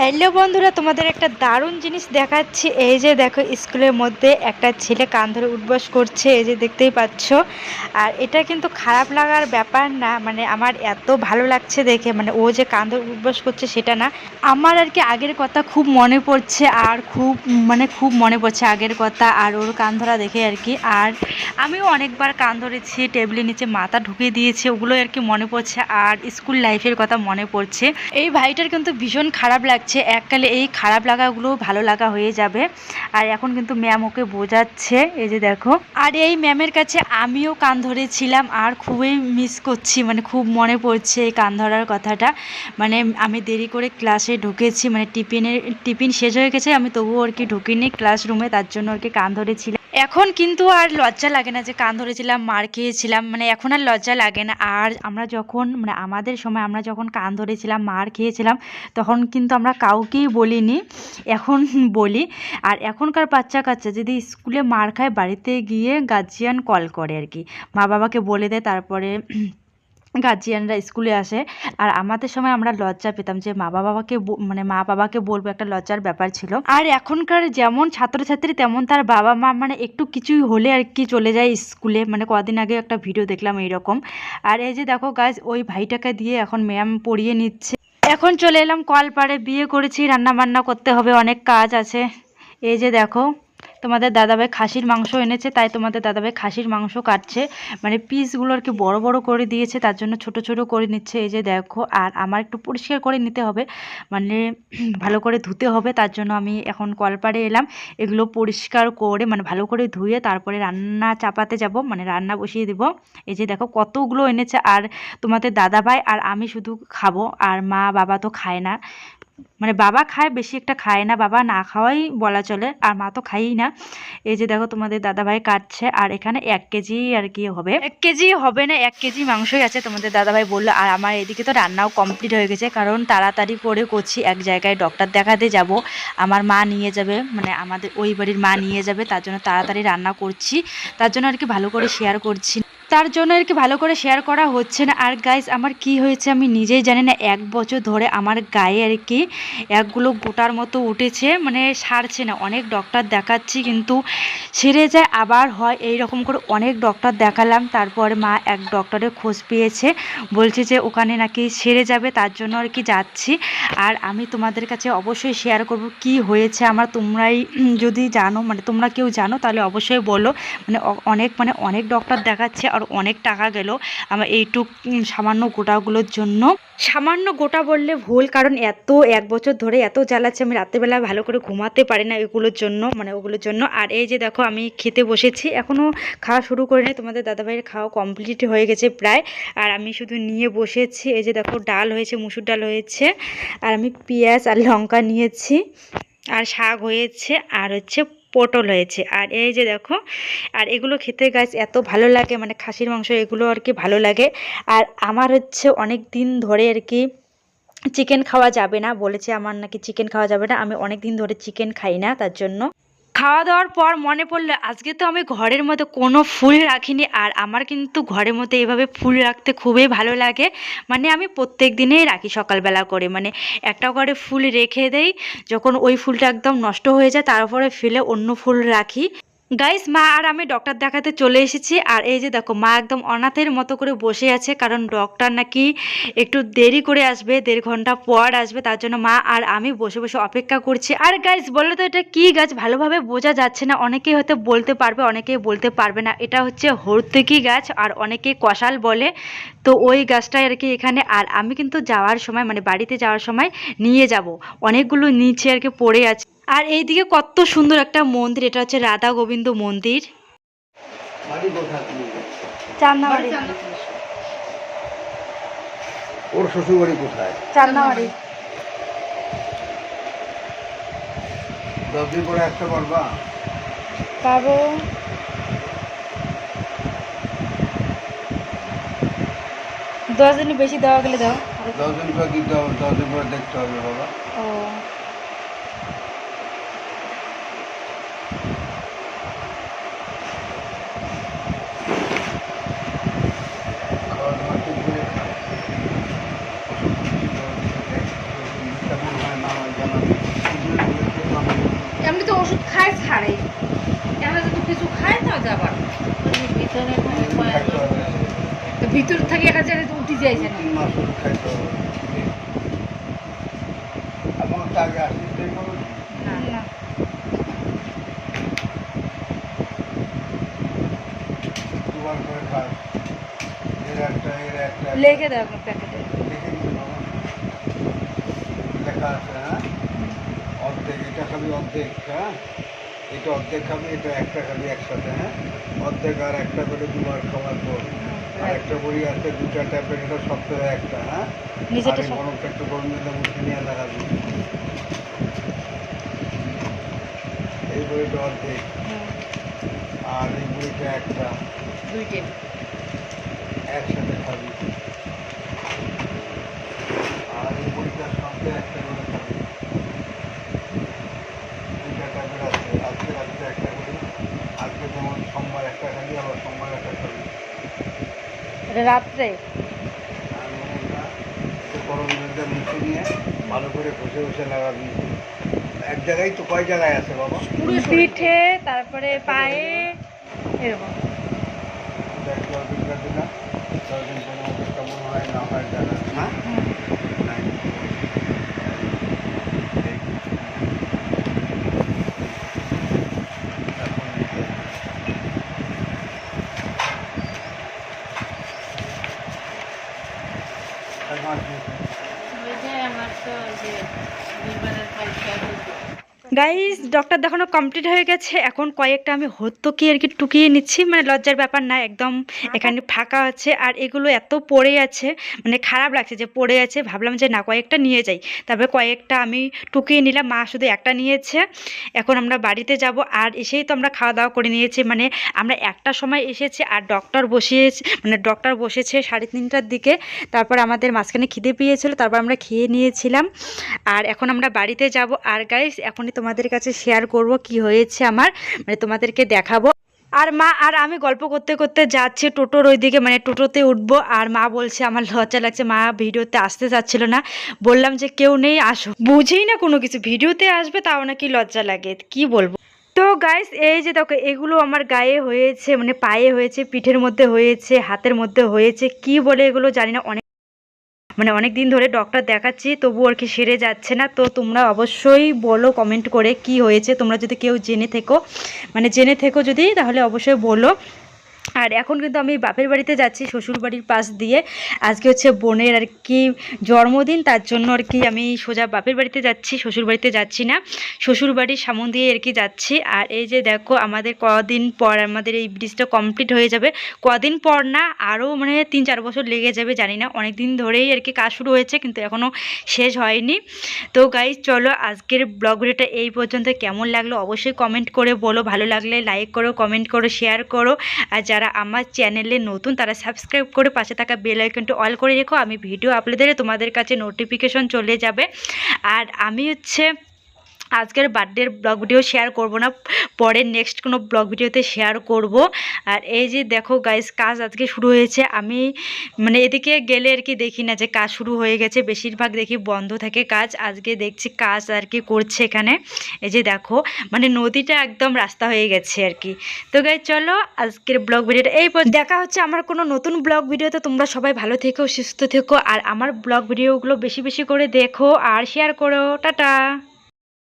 Hello বন্ধুরা, তোমাদের একটা দারুণ জিনিস দেখাচ্ছি। এই যে দেখো, স্কুলের মধ্যে একটা ছেলে কান ধরে উঠবস করছে, এই যে দেখতেই পাচ্ছ। আর এটা কিন্তু খারাপ লাগার ব্যাপার না মানে আমার এত ভালো লাগছে দেখে মানে ও যে কান ধরে উঠবস করছে সেটা না। আমার আর কি আগের কথা খুব মনে পড়ছে, আর খুব মানে খুব মনে পড়ছে আগের কথা, আর ওর কান ধরা দেখে আর কি। আর আমিও অনেকবার কান ধরেছি, টেবিলের নিচে মাথা ঢুকিয়ে দিয়েছি ওগুলো আর কি মনে পড়ছে, আর স্কুল লাইফের কথা মনে পড়ছে। এই ভাইটার কিন্তু ভীষণ খারাপ লাগছে এককালে এই খারাপ লাগাগুলো ভালো লাগা হয়ে যাবে। আর এখন কিন্তু ম্যাম ওকে বোঝাচ্ছে, এই যে দেখো। আর এই ম্যামের কাছে আমিও কান ধরেছিলাম, আর খুবই মিস করছি মানে খুব মনে পড়ছে এই কান ধরার কথাটা। মানে আমি দেরি করে ক্লাসে ঢুকেছি মানে টিফিনের, টিফিন শেষ হয়ে গেছে, আমি তবুও আর কি ঢুকিনি ক্লাসরুমে তার জন্য আর কি কান ধরেছিলাম। এখন কিন্তু আর লজ্জা লাগে না যে কান ধরেছিলাম, মার খেয়েছিলাম মানে এখন আর লজ্জা লাগে না। আর আমরা যখন মানে আমাদের সময় আমরা যখন কান ধরেছিলাম, মার খেয়েছিলাম, তখন কিন্তু আমরা কাউকেই বলিনি, এখন বলি। আর এখনকার বাচ্চা কাচ্চা যদি স্কুলে মার খায়, বাড়িতে গিয়ে গার্জিয়ান কল করে আর কি। মা বাবাকে বলে দেয়, তারপরে গার্জিয়ানরা স্কুলে আসে। আর আমাদের সময় আমরা লজ্জা পেতাম যে মা বাবাকে মানে মা বাবাকে বলব একটা লজ্জার ব্যাপার ছিল। আর এখনকার যেমন ছাত্রছাত্রী, তেমন তার বাবা মা মানে একটু কিছুই হলে আর কি চলে যায় স্কুলে। মানে কদিন আগে একটা ভিডিও দেখলাম এইরকম। আর এই যে দেখো গাছ ওই ভাইটাকে দিয়ে এখন ম্যাম পড়িয়ে নিচ্ছে। এখন চলে এলাম কল কলপাড়ে। বিয়ে করেছি রান্না বান্না করতে হবে, অনেক কাজ আছে। এই যে দেখো। তোমাদের দাদাভাই খাসির মাংস এনেছে, তাই তোমাদের দাদাভাই খাসির মাংস কাটছে। মানে পিসগুলো আর কি বড় বড় করে দিয়েছে, তার জন্য ছোট ছোট করে নিচ্ছে। এই যে দেখো, আর আমার একটু পরিষ্কার করে নিতে হবে মানে ভালো করে ধুতে হবে, তার জন্য আমি এখন কলপাড়ে এলাম। এগুলো পরিষ্কার করে মানে ভালো করে ধুয়ে তারপরে রান্না চাপাতে যাব মানে রান্না বসিয়ে দেব। এই যে দেখো, কতগুলো এনেছে, আর তোমাদের দাদাভাই আর আমি শুধু খাব, আর মা বাবা তো খায় না। মানে বাবা খায়, বেশি একটা খায় না। বাবা না খাওয়াই বলা চলে, আর মা তো খাইই না। এই যে দেখো তোমাদের দাদাভাই কাটছে, আর এখানে এক কেজি আর কি হবে। এক কেজি হবে না, এক কেজি মাংসই আছে, তোমাদের দাদাভাই বলল। আর আমার এদিকে তো রান্নাও কমপ্লিট হয়ে গেছে, কারণ তাড়াতাড়ি করে করছি, এক জায়গায় ডক্টর দেখাতে যাব। আমার মা নিয়ে যাবে মানে আমাদের ওই বাড়ির মা নিয়ে যাবে, তার জন্য তাড়াতাড়ি রান্না করছি। তার জন্য আর কি ভালো করে শেয়ার করছি। তার জন্য আর কি ভালো করে শেয়ার করা হচ্ছে না। আর গাইজ আমার কি হয়েছে আমি নিজেই জানি না, এক বছর ধরে আমার গায়ে আর কি একগুলো গোটার মতো উঠেছে মানে সারছে না। অনেক ডক্টর দেখাচ্ছি কিন্তু সেরে যায়, আবার হয় এই রকম করে অনেক ডক্টর দেখালাম। তারপর মা এক ডক্টরের খোঁজ পেয়েছে, বলছে যে ওখানে নাকি সেরে যাবে, তার জন্য আর কি যাচ্ছি। আর আমি তোমাদের কাছে অবশ্যই শেয়ার করব কি হয়েছে আমার, তোমরাই যদি জানো মানে তোমরা কেউ জানো, তাহলে অবশ্যই বলো। মানে অনেক মানে অনেক ডক্টর দেখাচ্ছে আর অনেক টাকা গেল। আমার এইটুক সামান্য গোটাগুলোর জন্য। সামান্য গোটা বললে ভুল, কারণ এত, এক বছর ধরে এত জ্বালাচ্ছে আমি রাত্রেবেলা ভালো করে ঘুমাতে পারি না এগুলোর জন্য মানে ওগুলোর জন্য। আর এই যে দেখো, আমি খেতে বসেছি এখনও খাওয়া শুরু করিনি তোমাদের দাদাভাইয়ের খাওয়া কমপ্লিট হয়ে গেছে প্রায়। আর আমি শুধু নিয়ে বসেছি, এই যে দেখো, ডাল হয়েছে, মুসুর ডাল হয়েছে। আর আমি পেঁয়াজ আর লঙ্কা নিয়েছি। আর শাক হয়েছে, আর হচ্ছে পটল হয়েছে। আর এই যে দেখো, আর এগুলো খেতে গাছ এত ভালো লাগে মানে খাসির মাংস এগুলো আর কি ভালো লাগে। আর আমার হচ্ছে অনেক দিন ধরে আর কি চিকেন খাওয়া যাবে না বলেছে আমার নাকি চিকেন খাওয়া যাবে না। আমি অনেক দিন ধরে চিকেন খাই না তার জন্য। খাওয়া দাওয়ার পর মনে পড়ল আজকে তো আমি ঘরের মধ্যে কোনো ফুল রাখিনি আর আমার কিন্তু ঘরের মধ্যে এভাবে ফুল রাখতে খুবই ভালো লাগে। মানে আমি প্রত্যেক দিনেই রাখি সকালবেলা করে। মানে একটা করে ফুল রেখে দেই, যখন ওই ফুলটা একদম নষ্ট হয়ে যায়, তারপরে ফেলে অন্য ফুল রাখি। গাইস মা আর আমি ডক্টর দেখাতে চলে এসেছি আর এই যে দেখো, মা একদম অনাথের মতো করে বসে আছে, কারণ ডক্টর নাকি একটু দেরি করে আসবে, দেড় ঘণ্টা পর আসবে, তার জন্য মা আর আমি বসে বসে অপেক্ষা করছি। আর গাইস বলো তো এটা কি গাছ? ভালোভাবে বোঝা যাচ্ছে না, অনেকেই হয়তো বলতে পারবে, অনেকেই বলতে পারবে না। এটা হচ্ছে হর্তুকি গাছ আর অনেকে কষাল বলে। তো ওই গাছটাই আর কি এখানে। আর আমি কিন্তু যাওয়ার সময় মানে বাড়িতে যাওয়ার সময় নিয়ে যাব। অনেকগুলো নিচে আর কি পড়ে আছে। আর এইদিকে কত সুন্দর একটা মন্দির এটা হচ্ছে রাধা গোবিন্দ মন্দির। ওর কোথায়? দশ দিন পরে আসতে পারবা পাবো। দশ দিন বেশি দেওয়া গেলে দাও। দশ দিন পরে দশ দিন পরে দেখতে হবে বাবা। ও খাওয়া দাওয়া ঠিক করে ওষুধ কিছু দেওয়া, কেমন হয় না হয় জানা তো ওষুধ খায় ছাড়ে এরা যদি কিছু খায় তাও যাবার ভিতরে খাইতে হবে তো ভিতর থেকে একা জায়গায় তো উঠে যাইছে না। মাস খাইতে আসতে কোনো না। দুবার করে এর একটা এর একটা। লেগে দাও প্যাকেটে। লিখে দিতে বাবা লেখা আছে হ্যাঁ? অর্ধেক এটা খাবি অর্ধেক হ্যাঁ? এটা অর্ধেক খাবি এটা একটা খাবি একসাথে হ্যাঁ? অর্ধেক আর একটা করে দুবার খাওয়ার পর। একটা বড়ি আছে দুটা ট্যাবলেট এটা সপ্তাহে একটা হ্যাঁ? নিজেটা গরমটা একটু গরম দিলে মুখে নিয়ে দেখাবি এই বড়িটা অর্ধেক। আর এই বড়িটা একটা। দুইটে। একসাথে খাবি আর এই বইটার সঙ্গে একটা করে খাবি দুইটা ট্যাবলেট আছে আজকে রাত্রে একটা করি আজকে যেমন সোমবার একটা খাবি আবার সোমবার একটা খাবি এটা রাত্রে। আর না গরম জলটা মুছে নিয়ে ভালো করে ঘষে ঘষে লাগাবি এক জায়গায় তো কয় জায়গায় আছে বাবা? পিঠে তারপরে পায়ে এরকম দেখ দশদিনকার দিলাম দশদিন পনেরো দিন কেমন হয় না হয় জানা না নাই ওই যে আমার তো ওই যে লিভারের পরীক্ষা হয়েছে। গাইস ডক্টর দেখানো কমপ্লিট হয়ে গেছে। এখন কয়েকটা আমি হত্যকি আর কি টুকিয়ে নিচ্ছি। মানে লজ্জার ব্যাপার না, একদম এখানে ফাঁকা আছে। আর এগুলো এত পড়ে আছে মানে খারাপ লাগছে যে পড়ে আছে। ভাবলাম যে না, কয়েকটা নিয়ে যাই। তারপরে কয়েকটা আমি টুকিয়ে নিলাম, মা শুধু একটা নিয়েছে। এখন আমরা বাড়িতে যাব। আর এসেই তো আমরা খাওয়া দাওয়া করে নিয়েছি। মানে আমরা একটা সময় এসেছি আর ডক্টর বসিয়েছে মানে ডক্টর বসেছে সাড়ে তিনটার দিকে। তারপর আমাদের মাঝখানে খিদে পেয়েছিল, তারপর আমরা খেয়ে নিয়েছিলাম। আর এখন আমরা বাড়িতে যাব। আর গাইস এখনই তোমাদের কাছে শেয়ার করব কি হয়েছে আমার মানে তোমাদেরকে দেখাবো। আর মা, আর আমি গল্প করতে করতে যাচ্ছি টোটোর ওইদিকে মানে টোটোতে উঠবো, আর মা বলছে, আমার লজ্জা লাগছে, মা ভিডিওতে আসতে চাচ্ছিল না। বললাম যে, কেউ নেই, আসো। বুঝেই না কোনো কিছু, ভিডিওতে আসবে তাও নাকি লজ্জা লাগে, কি বলব? তো গাইস এই যে দেখো, এগুলো আমার গায়ে হয়েছে মানে পায়ে হয়েছে, পিঠের মধ্যে হয়েছে, হাতের মধ্যে হয়েছে, কি বলে এগুলো জানি না, অনেক মানে অনেক দিন ধরে ডক্টর দেখাচ্ছি, তবু আর কি সেরে যাচ্ছে না। তো তোমরা অবশ্যই বলো কমেন্ট করে কি হয়েছে, তোমরা যদি কেউ জেনে থেকো মানে জেনে থেকো যদি, তাহলে অবশ্যই বলো। আর এখন কিন্তু আমি বাপের বাড়িতে যাচ্ছি, শ্বশুর বাড়ির পাশ দিয়ে। আজকে হচ্ছে বোনের আর কি জন্মদিন, তার জন্য আর কি আমি সোজা বাপের বাড়িতে যাচ্ছি, শ্বশুর বাড়িতে যাচ্ছি না। শ্বশুর বাড়ির সামন দিয়ে আর কি যাচ্ছি। আর এই যে দেখো, আমাদের কদিন পর আমাদের এই ব্রিজটা কমপ্লিট হয়ে যাবে। কদিন পর না আরও মানে তিন চার বছর লেগে যাবে, জানি না। অনেক দিন ধরেই আর কি কাজ শুরু হয়েছে, কিন্তু এখনও শেষ হয়নি। তো গাইজ চলো আজকের ব্লগ ভিডিওটা এই পর্যন্ত। কেমন লাগল অবশ্যই কমেন্ট করে বলো। ভালো লাগলে লাইক করো কমেন্ট করো শেয়ার করো। আর যারা আমার চ্যানেলে নতুন, তারা সাবস্ক্রাইব করে পাশে থাকা বেল আইকনটি অল করে রেখো। আমি ভিডিও আপলোড দিলে তোমাদের কাছে নোটিফিকেশন চলে যাবে। আর আমি হচ্ছে আজকের বার্থডের ব্লগ ভিডিও শেয়ার করব না, পরে নেক্সট কোনো ব্লগ ভিডিওতে শেয়ার করব। আর এই যে দেখো গাইস কাজ আজকে শুরু হয়েছে। আমি মানে এদিকে গেলে আর কি দেখি না যে কাজ শুরু হয়ে গেছে। বেশিরভাগ দেখি বন্ধ থাকে কাজ। আজকে দেখছি কাজ আর কি করছে এখানে। এই যে দেখো মানে নদীটা একদম রাস্তা হয়ে গেছে আর কি। তো গাই চলো আজকের ব্লগ ভিডিওটা এই দেখা হচ্ছে আমার কোনো নতুন ব্লগ ভিডিওতে তোমরা সবাই ভালো থেকো, সুস্থ থেকো। আর আমার ব্লগ ভিডিওগুলো বেশি বেশি করে দেখো। আর শেয়ার করো। টাটা!